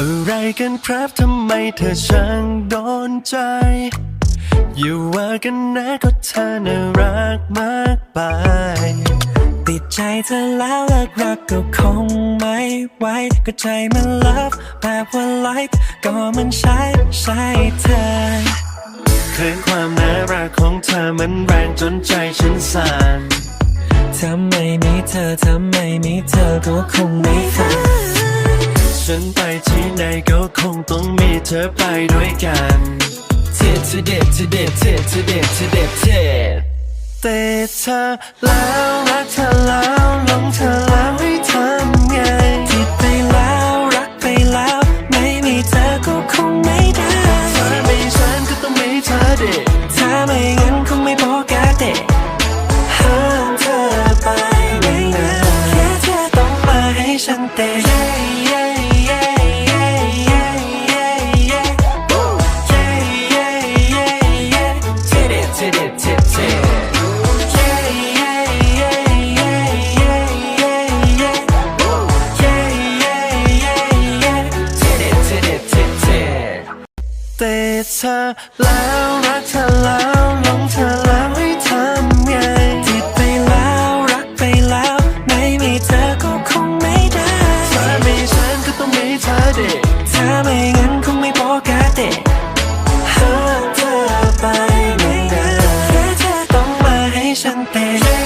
อะไรกันครับทำไมเธอช่างโดนใจ อยู่ว่ากันนะก็เธอน่ารักมากไป ติดใจเธอแล้วเลิกรักก็คงไม่ไหวก็ใจมันเลิฟแบบว่า like ก็มันใช่ใช่เธอคลื่นความน่ารักของเธอมันแรงจนใจฉันสั่นถ้าไมมีเธอถ้าไมมีเธอก็คงไม่ฝัน ฉันไปที่ไหนก็คงต้องมีเธอไปด้วยกันเทเท่เด็ดเท่เด็ดเท่เท่เด็ดเท่เด็ดเท่แต่เธอแล้วรักเธอแล้วหลงเธอ yeah yeah yeah เท่เด็ดเท่เด็ดเท่เท่แต่เธอแล้วรักเธอแล้ว ห้